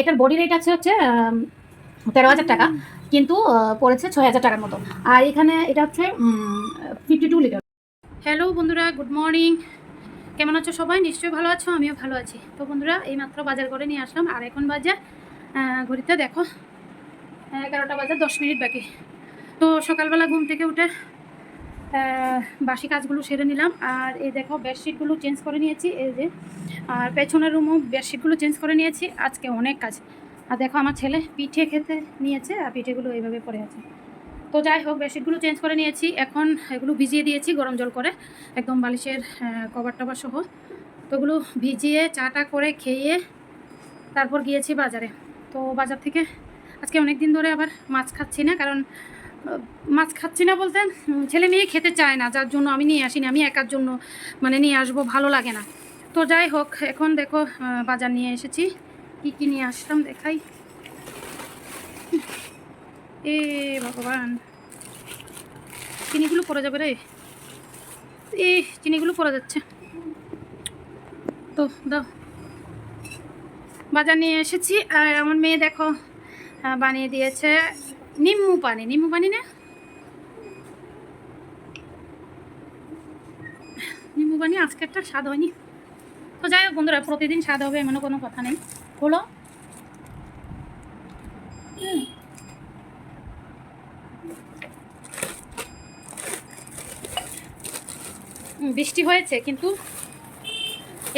এটার body rate আছে হচ্ছে তেরো হাজার টাকা কিন্তু পড়েছে ছয় হাজার টাকার মতো। আর এখানে এটা হচ্ছে ফিফটি টু লিটার হ্যালো বন্ধুরা গুড মর্নিং কেমন আছো সবাই? নিশ্চয়ই ভালো আছো আমিও ভালো আছি। তো বন্ধুরা এইমাত্র বাজার করে নিয়ে আসলাম। আর এখন বাজে ঘড়িতে দেখো এগারোটা বাজে দশ মিনিট বাকি। তো সকালবেলা ঘুম থেকে উঠে বাসি কাজগুলো সেরে নিলাম। আর এই দেখো, বেডশিটগুলো চেঞ্জ করে নিয়েছি, এই যে। আর পেছনের রুমও বেডশিটগুলো চেঞ্জ করে নিয়েছি, আজকে অনেক কাজ। আর দেখো, আমার ছেলে পিঠে খেতে নিয়েছে, আর পিঠেগুলো এইভাবে পড়ে আছে। তো যাই হোক, বেডশিটগুলো চেঞ্জ করে নিয়েছি, এখন এগুলো ভিজিয়ে দিয়েছি গরম জল করে, একদম বালিশের কভার টভার সহ। তো ওগুলো ভিজিয়ে, চাটা করে খেয়ে তারপর গিয়েছি বাজারে। তো বাজার থেকে আজকে অনেক দিন ধরে আবার মাছ খাচ্ছি না, কারণ মাছ খাচ্ছি না বলতে ছেলে মেয়ে খেতে চায় না, যার জন্য আমি নিয়ে আসিনি, আমি একার জন্য মানে নিয়ে আসব, ভালো লাগে না। তো যাই হোক, এখন দেখো বাজার নিয়ে এসেছি, কী কী নিয়ে আসলাম দেখাই। এ ভগবান। চিনিগুলো পড়ে যাবে রে। এ, চিনিগুলো পড়ে যাচ্ছে। তো দাও। বাজার নিয়ে এসেছি, আর আমার মেয়ে দেখো বানিয়ে দিয়েছে। নিম্বু পানি নিম্বু পানি না নিম্বু পানি আজকেরটা স্বাদ হয়নি। তো যাই হোক বন্ধুরা, প্রতিদিন স্বাদ হবে এমন কোনো কথা নেই। হলো বৃষ্টি হয়েছে, কিন্তু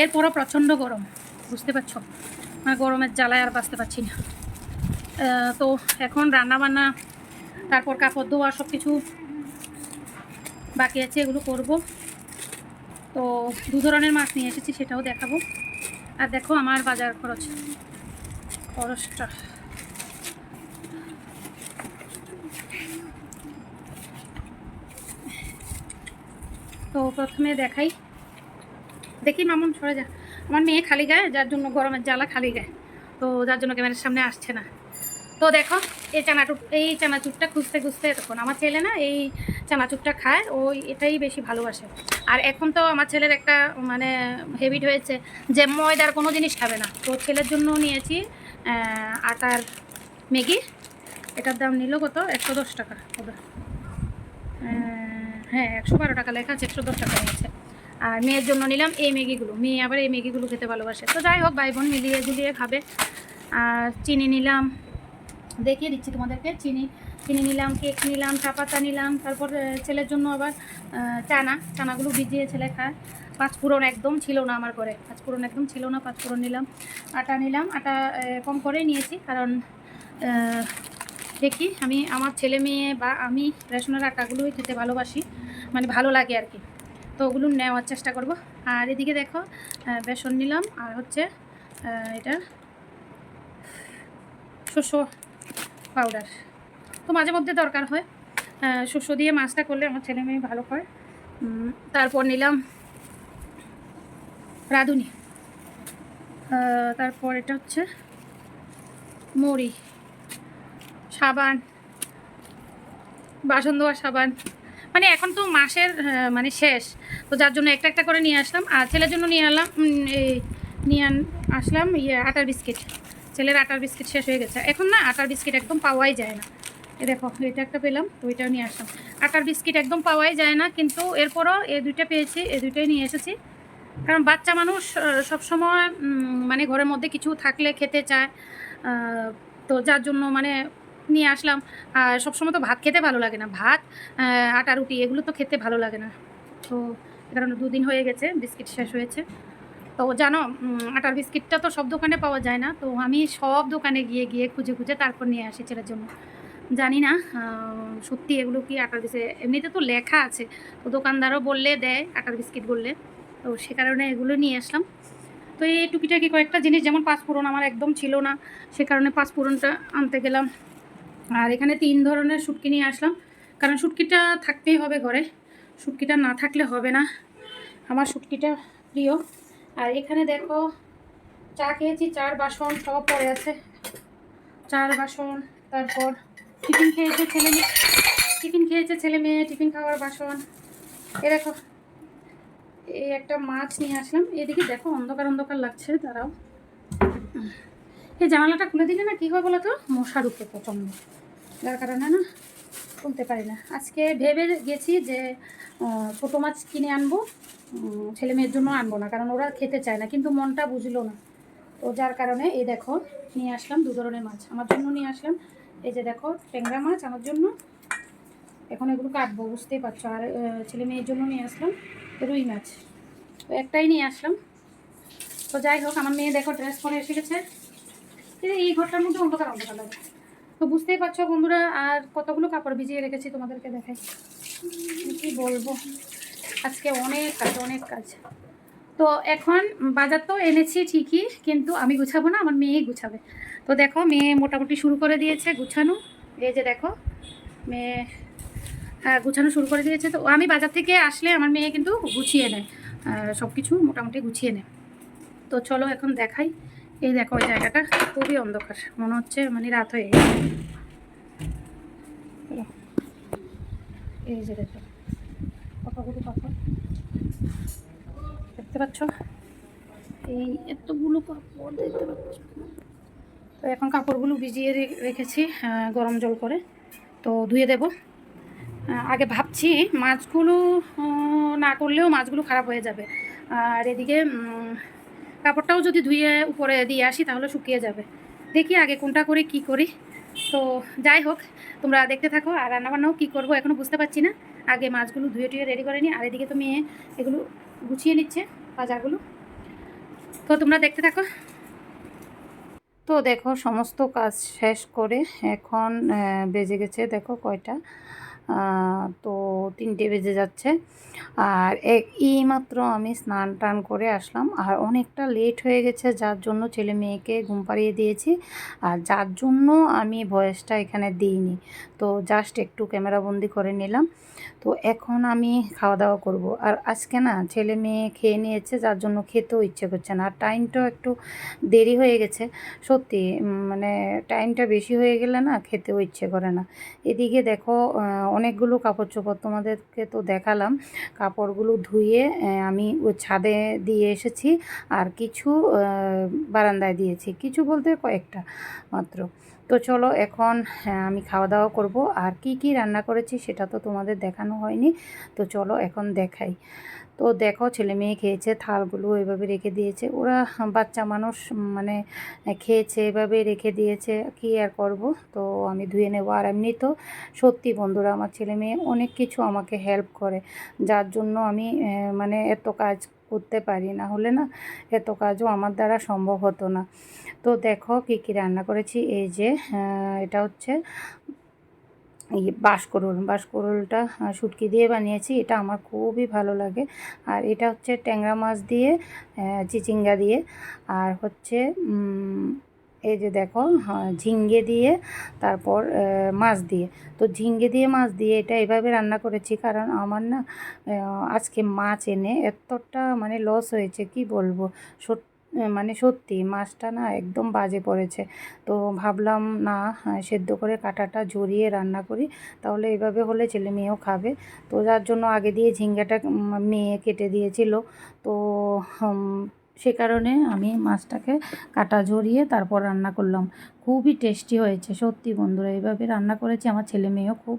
এরপরও প্রচণ্ড গরম। বুঝতে পারছ? মানে গরমের জ্বালায় আর বাঁচতে পারছি না। তো এখন রান্না বান্না তারপর কাপড় ধোয়া সব কিছু বাকি আছে, এগুলো করব। তো দু ধরনের মাছ নিয়ে এসেছি, সেটাও দেখাবো। আর দেখো আমার বাজার খরচ, খরচটা। তো প্রথমে দেখাই। দেখি মামুন, সরে যা। আমার মেয়ে খালি গায়ে, যার জন্য গরমের জ্বালা খালি গায়ে। তো যার জন্য ক্যামেরার সামনে আসছে না। তো দেখো, এই চানাচুর এই চানাচুরটা খুঁজতে খুঁজতে তখন আমার ছেলে না এই চানাচুরটা খায়, ও এটাই বেশি ভালোবাসে। আর এখন তো আমার ছেলের একটা মানে হেবিট হয়েছে যে ময়দার কোনো জিনিস খাবে না। তো ছেলের জন্য নিয়েছি আটার ম্যাগি। এটার দাম নিল কত? একশো দশ টাকা হবে। হ্যাঁ একশো বারো টাকা লেখা আছে, একশো দশ টাকা নিয়েছে। আর মেয়ের জন্য নিলাম এই ম্যাগিগুলো। মেয়ে আবার এই ম্যাগিগুলো খেতে ভালোবাসে। তো যাই হোক, ভাই বোন মিলিয়ে ঝুলিয়ে খাবে। আর চিনি নিলাম। দেখিয়ে দিচ্ছি তোমাদেরকে। চিনি চিনি নিলাম কেক নিলাম চা পাতা নিলাম, তারপর ছেলের জন্য আবার চানা। চানাগুলো ভিজিয়ে ছেলে খায়। পাঁচ ফোড়ন একদম ছিল না আমার ঘরে। পাঁচ ফোড়ন একদম ছিল না, পাঁচ ফোড়ন নিলাম। আটা নিলাম। আটা কম করেই নিয়েছি কারণ দেখি আমি, আমার ছেলে মেয়ে বা আমি রেশনের আটাগুলোই খেতে ভালোবাসি। মানে ভালো লাগে আর কি। তো ওগুলো নেওয়ার চেষ্টা করব। আর এদিকে দেখো বেসন নিলাম। আর হচ্ছে এটা, শস্য পাউডার তো মাঝে মধ্যে দরকার হয়। শস্য দিয়ে মাছটা করলে আমার ছেলে মেয়ে ভালো হয় তারপর নিলাম রাঁধুনি। তারপর এটা হচ্ছে মুড়ি, সাবান, বাসন ধোয়ার সাবান। মানে এখন তো মাসের মানে শেষ। তো যার জন্য একটা একটা করে নিয়ে আসলাম। আর ছেলের জন্য নিয়ে আনলাম এই, নিয়ে আসলাম ইয়ে আটার বিস্কিট। ছেলের আটার বিস্কিট শেষ হয়ে গেছে। এখন না আটার বিস্কিট একদম পাওয়াই যায় না। এ দেখো, এটা একটা পেলাম ওইটাও নিয়ে আসলাম। আটার বিস্কিট একদম পাওয়াই যায় না, কিন্তু এরপরও এ দুইটা পেয়েছি এই দুইটাই নিয়ে এসেছি। কারণ বাচ্চা মানুষ সবসময় মানে ঘরের মধ্যে কিছু থাকলে খেতে চায় তো যার জন্য মানে নিয়ে আসলাম। আর সবসময় তো ভাত খেতে ভালো লাগে না। ভাত আটা, রুটি, এগুলো তো খেতে ভালো লাগে না। তো কারণ দুদিন হয়ে গেছে, বিস্কিট শেষ হয়েছে। তো জানো আটার বিস্কিটটা তো সব দোকানে পাওয়া যায় না, তো আমি সব দোকানে গিয়ে গিয়ে খুঁজে খুঁজে তারপর নিয়ে আসি ছেলের জন্য। জানি না সত্যি এগুলো কি আটার বিস্কিট, এমনিতে তো লেখা আছে, তো দোকানদারও বললে দেয় আটার বিস্কিট বললে, তো সে কারণে এগুলো নিয়ে আসলাম। তো এই টুকিটাকি কয়েকটা জিনিস, যেমন পাঁচফোড়ন আমার একদম ছিল না, সে কারণে পাঁচফোড়নটা আনতে গেলাম। আর এখানে তিন ধরনের শুটকি নিয়ে আসলাম, কারণ শুটকিটা থাকতেই হবে ঘরে, শুটকিটা না থাকলে হবে না। আমার শুটকিটা প্রিয়। আর এখানে দেখো চা খেয়েছি, চার বাসন সব পড়ে আছে। চার বাসন, তারপর টিফিন খেয়েছে ছেলে মেয়ে। টিফিন খেয়েছে ছেলে মেয়ে, টিফিন খাওয়ার বাসন। এ দেখো এই একটা মাছ নিয়ে আসলাম। এদিকে দেখো অন্ধকার অন্ধকার লাগছে, দাঁড়াও। এই জানালাটা খুলে দিলে না কী হয় বলো তো? মশা ঢুকে প্রচণ্ড। যার কারণে না খুলতে পারি না। আজকে ভেবে গেছি যে ছোটো মাছ কিনে আনব। ছেলে মেয়ের জন্য আনব না, কারণ ওরা খেতে চায় না, কিন্তু মনটা বুঝলো না। তো যার কারণে এই দেখো, নিয়ে আসলাম দু ধরনের মাছ। আমার জন্য নিয়ে আসলাম, এই যে দেখো, ট্যাংরা মাছ আমার জন্য। এখন এগুলো কাটবো, বুঝতেই পারছ। আর ছেলে মেয়ের জন্য নিয়ে আসলাম রুই মাছ। তো একটাই নিয়ে আসলাম। তো যাই হোক, আমার মেয়ে দেখো ড্রেস পরে এসে গেছে। এই ঘরটার মধ্যে অন্ধকার অন্ধকার লাগে। তো বুঝতেই পারছ বন্ধুরা, আর কতগুলো কাপড় ভিজিয়ে রেখেছি তোমাদেরকে দেখাই। কি বলব? আজকে অনেক কাজ অনেক কাজ। তো এখন বাজার তো এনেছি ঠিকই, কিন্তু আমি গুছাবো না, আমার মেয়েই গুছাবে। তো দেখো, মেয়ে মোটামুটি শুরু করে দিয়েছে গুছানো। এই যে দেখো, মেয়ে হ্যাঁ গুছানো শুরু করে দিয়েছে। তো আমি বাজার থেকে আসলে আমার মেয়ে কিন্তু গুছিয়ে নেয় সব কিছু মোটামুটি গুছিয়ে নেয়। তো চলো এখন দেখাই। এই দেখো, ওই জায়গাটা খুবই অন্ধকার, মনে হচ্ছে মানে রাত হয়ে গেছে। এই যে দেখো। কতগুলো দেখতে পাচ্ছ? এই এতগুলো দেখতে পাচ্ছ? তো এখন কাপড়গুলো ভিজিয়ে রেখেছি গরম জল করে। তো ধুয়ে দেব। আগে ভাবছি মাছগুলো না করলেও মাছগুলো খারাপ হয়ে যাবে। আর এদিকে কাপড়টাও যদি ধুয়ে উপরে দিয়ে আসি তাহলে শুকিয়ে যাবে। দেখি আগে কোনটা করে, কি করি। তো যাই হোক, তোমরা দেখতে থাকো আর রান্নাবান্নাও কী করব এখনও বুঝতে পারছি না। আগে মাছগুলো ধুয়ে টুয়ে রেডি করে নিই আর এদিকে তো মেয়ে এগুলো গুছিয়ে নিচ্ছে বাজারগুলো। তো তোমরা দেখতে থাকো। তো দেখো, সমস্ত কাজ শেষ করে এখন বেজে গেছে, দেখো কয়টা। তো তিনটে বেজে যাচ্ছে। আর এক মাত্র আমি স্নান টান করে আসলাম। আর অনেকটা লেট হয়ে গেছে, যার জন্য ছেলে মেয়েকে ঘুম পাড়িয়ে দিয়েছি। আর যার জন্য আমি ভয়েসটা এখানে দিইনি। তো জাস্ট একটু ক্যামেরা বন্দি করে নিলাম। তো এখন আমি খাওয়া দাওয়া করব। আর আজকে না, ছেলে মেয়ে খেয়ে নিয়েছে, যার জন্য খেতেও ইচ্ছে করছে না। আর টাইমটাও একটু দেরি হয়ে গেছে। সত্যি মানে টাইমটা বেশি হয়ে গেলে না, খেতেও ইচ্ছে করে না। এদিকে দেখো অনেকগুলো কাপড় চোপড় তোমাদেরকে তো দেখালাম। কাপড়গুলো ধুয়ে আমি ছাদে দিয়ে এসেছি আর কিছু বারান্দায় দিয়েছি। কিছু বলতে কয়েকটা মাত্র। তো চলো এখন হ্যাঁ, আমি খাওয়া দাওয়া করব। আর কি কি রান্না করেছি সেটা তো তোমাদের দেখানো হয়নি। তো চলো এখন দেখাই। তো দেখো ছেলে মেয়ে খেয়েছে থালগুলো এভাবে রেখে দিয়েছে। ওরা বাচ্চা মানুষ মানে খেয়েছে এভাবে রেখে দিয়েছে। কি আর করব? তো আমি ধুয়ে নেব। আর এমনি তো সত্যি বন্ধুরা আমার ছেলে মেয়ে অনেক কিছু আমাকে হেল্প করে। যার জন্য আমি মানে এত কাজ করতে পারি না হলে না এত কাজও আমার দ্বারা সম্ভব হতো না। তো দেখো কী কী রান্না করেছি, এই যে এটা হচ্ছে এই বাঁশকরুল। বাঁশকরুলটা শুটকি দিয়ে বানিয়েছি, এটা আমার খুবই ভালো লাগে। আর এটা হচ্ছে ট্যাংরা মাছ দিয়ে চিচিঙ্গা দিয়ে। আর হচ্ছে এই যে দেখো ঝিঙ্গে দিয়ে, তারপর মাছ দিয়ে। তো ঝিঙ্গে দিয়ে, মাছ দিয়ে এটা এভাবে রান্না করেছি কারণ আমার না আজকে মাছ এনে এতটা মানে লস হয়েছে, কি বলব? সত- মানে সত্যি মাছটা না একদম বাজে পড়েছে। তো ভাবলাম না সেদ্ধ করে কাঁটাটা ঝরিয়ে রান্না করি, তাহলে এভাবে হলে ছেলে মেয়েও খাবে। তো যার জন্য আগে দিয়ে ঝিঙ্গাটা মেয়ে কেটে দিয়েছিল। তো সে কারণে আমি মাছটাকে কাটা ঝরিয়ে তারপর রান্না করলাম। খুবই টেস্টি হয়েছে, সত্যি বন্ধুরা। এইভাবে রান্না করেছি, আমার ছেলে মেয়েও খুব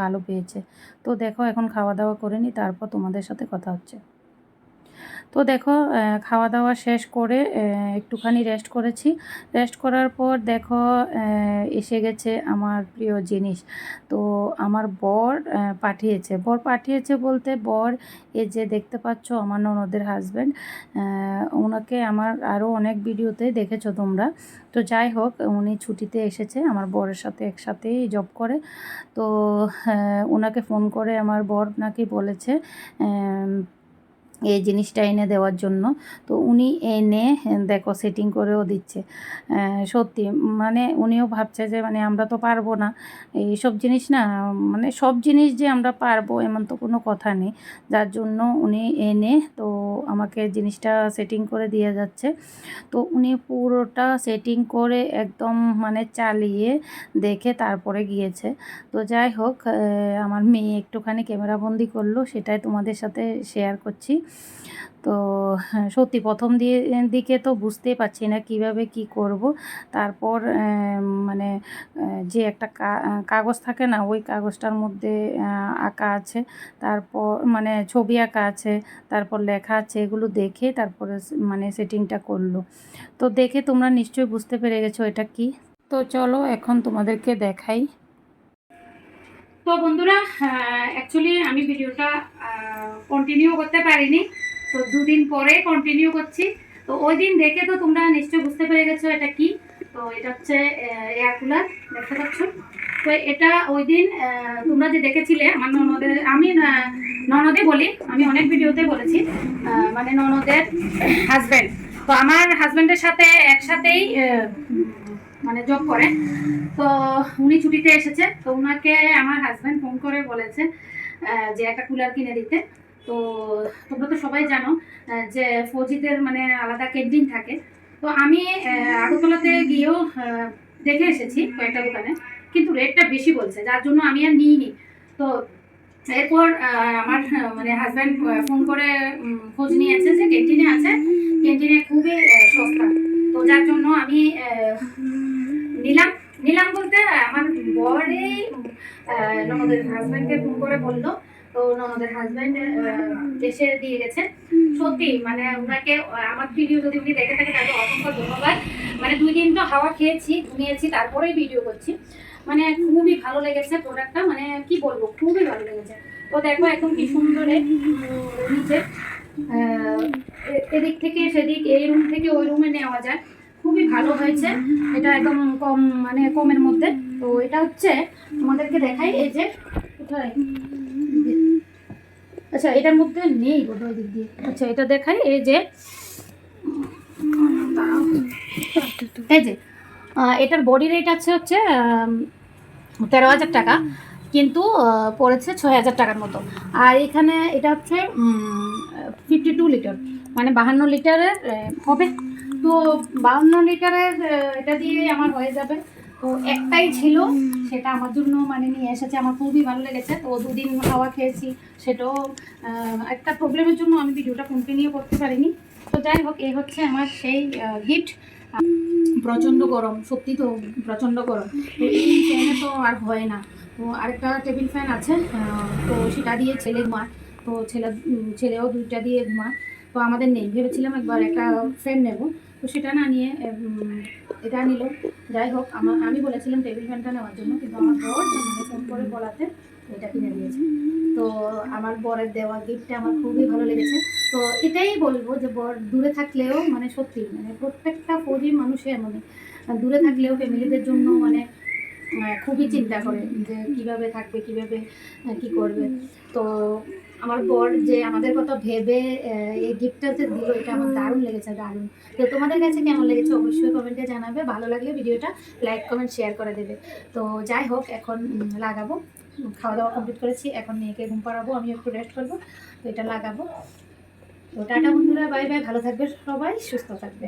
ভালো পেয়েছে। তো দেখো, এখন খাওয়া দাওয়া করে নিই তারপর তোমাদের সাথে কথা হচ্ছে। তো দেখো খাওয়া দাওয়া শেষ করে একটুখানি রেস্ট করেছি। রেস্ট করার পর দেখো এসে গেছে আমার প্রিয় জিনিস। তো আমার বর পাঠিয়েছে। বর পাঠিয়েছে বলতে, বর এ যে দেখতে পাচ্ছ আমার ননদের হাজব্যান্ড ওনাকে আমার আরও অনেক ভিডিওতে দেখেছ তোমরা। তো যাই হোক, উনি ছুটিতে এসেছে, আমার বরের সাথে একসাথেই জব করে। তো ওনাকে ফোন করে আমার বর নাকি বলেছে এই জিনিসটা এনে দেওয়ার জন্য। তো উনি এনে, দেখো সেটিং করেও দিচ্ছে। সত্যি মানে উনিও ভাবছে যে মানে আমরা তো পারব না। এইসব জিনিস না মানে সব জিনিস যে আমরা পারব এমন তো কোনো কথা নেই। যার জন্য উনি এনে, তো আমাকে জিনিসটা সেটিং করে দিয়ে যাচ্ছে। তো উনি পুরোটা সেটিং করে একদম মানে চালিয়ে দেখে তারপরে গিয়েছে। তো যাই হোক আমার মেয়ে একটুখানি ক্যামেরাবন্দি করল, সেটাই তোমাদের সাথে শেয়ার করছি। তো সত্যি প্রথম দিয়ে, দিকে তো বুঝতেই পারছি না কীভাবে কি করব। তারপর মানে যে একটা কাগজ থাকে না, ওই কাগজটার মধ্যে আঁকা আছে। তারপর মানে ছবি আঁকা আছে, তারপর লেখা আছে, এগুলো দেখে তারপরে মানে সেটিংটা করল। তো দেখে তোমরা নিশ্চয়ই বুঝতে পেরে গেছো এটা কি। তো চলো এখন তোমাদেরকে দেখাই। তো বন্ধুরা অ্যাকচুয়ালি আমি ভিডিওটা কন্টিনিউ করতে পারিনি। তো দুদিন পরে কন্টিনিউ করছি। তো ওই দিন দেখে তো তোমরা নিশ্চয়ই বুঝতে পেরে গেছো এটা কি। তো এটা হচ্ছে এয়ার কুলার দেখতে পাচ্ছ? তো এটা ওই দিন তোমরা যে দেখেছিলে, আমার ননদের, আমি ননদে বলি, আমি অনেক ভিডিওতে বলেছি মানে ননদের হাজব্যান্ড তো আমার হাজব্যান্ডের সাথে একসাথেই মানে জব করে। তো উনি ছুটিতে এসেছে, তো ওনাকে আমার হাজব্যান্ড ফোন করে বলেছে যে একটা কুলার কিনে দিতে। তো তোমরা তো সবাই জানো যে ফৌজিদের মানে আলাদা ক্যান্টিন থাকে। তো আমি আগরতলাতে গিয়েও দেখে এসেছি কয়েকটা দোকানে, কিন্তু রেটটা বেশি বলছে, যার জন্য আমি আর নিইনি। তো এরপর আমার মানে হাজব্যান্ড ফোন করে খোঁজ নিয়েছে যে ক্যান্টিনে আছে। ক্যান্টিনে খুবই সস্তা। তো যার জন্য আমি নিলাম। নিলাম বলতে আমার বরে ননদের হাজব্যান্ডকে ফোন করে বলল। তো ননদের হাজব্যান্ড এসে দিয়ে গেছে। সত্যি মানে ওনাকে আমার ভিডিও যদি উনি দেখে থাকে তাকে অসংখ্য ধন্যবাদ। মানে দুই দিন তো হাওয়া খেয়েছি, ঘুমিয়েছি, তারপরেই ভিডিও করছি। মানে খুবই ভালো লেগেছে প্রোডাক্টটা মানে কি বলব, খুবই ভালো লেগেছে। তো দেখো একদম কি সুন্দরে নিচে এদিক থেকে, সেদিক, এই রুম থেকে ওই রুমে নেওয়া যায়। খুবই ভালো হয়েছে। এটা একদম কম মানে কমের মধ্যে। তো এটা হচ্ছে তোমাদেরকে দেখাই, এই যে, কোথায়? আচ্ছা এটার মধ্যে নেই বোধহয় দিক দিয়ে। আচ্ছা এটা দেখাই, এই যে। এই যে এটার বডি রেট আছে হচ্ছে তেরো হাজার টাকা, কিন্তু পড়েছে ছয় হাজার টাকার মতো। আর এখানে এটা হচ্ছে ফিফটি টু লিটার মানে বাহান্ন লিটারের হবে। তো বাউন্ন লিটারের এটা দিয়ে আমার হয়ে যাবে। তো একটাই ছিল, সেটা আমার জন্য মানে নিয়ে এসেছে, আমার খুবই ভালো লেগেছে। তো দুদিন খাওয়া খেয়েছি, সেটাও একটা প্রবলেমের জন্য আমি ভিডিওটা কন্টিনিউ করতে পারিনি। তো যাই হোক, এই হচ্ছে আমার সেই গিফট প্রচণ্ড গরম, সত্যি তো প্রচণ্ড গরম। তো ফ্যানে তো আর হয় না। তো আরেকটা টেবিল ফ্যান আছে তো সেটা দিয়ে ছেলে ঘুমায়। তো ছেলে ছেলেও দুইটা দিয়ে ঘুমায়। তো আমাদের নেই, ভেবেছিলাম একবার একটা ফ্যান নেব। তো সেটা না নিয়ে এটা নিল। যাই হোক আমার আমি বলেছিলাম টেবিল ফ্যানটা নেওয়ার জন্য, কিন্তু আমার বর মানে ফোন করে বলাতে, এটা কিনে দিয়েছে তো আমার বরের দেওয়া গিফটটা আমার খুবই ভালো লেগেছে। তো এটাই বলব যে, বর দূরে থাকলেও মানে সত্যি মানে প্রত্যেকটা ফৌজি মানুষের মানে দূরে থাকলেও ফ্যামিলিদের জন্য মানে খুবই চিন্তা করে যে কীভাবে থাকবে, কীভাবে কি করবে। তো আমার বর যে আমাদের কথা ভেবে এই গিফটটা যে দিল, এটা আমার দারুণ লেগেছে, দারুণ। তো তোমাদের কাছে কেমন লেগেছে অবশ্যই কমেন্টে জানাবে। ভালো লাগলে ভিডিওটা লাইক কমেন্ট শেয়ার করে দেবে। তো যাই হোক, এখন লাগাবো। খাওয়া দাওয়া কমপ্লিট করেছি। এখন মেয়েকে ঘুম পাড়াবো আমি একটু রেস্ট করব। তো এটা লাগাবো। তো টাটা বন্ধুরা বাই বাই ভালো থাকবে সবাই, সুস্থ থাকবে।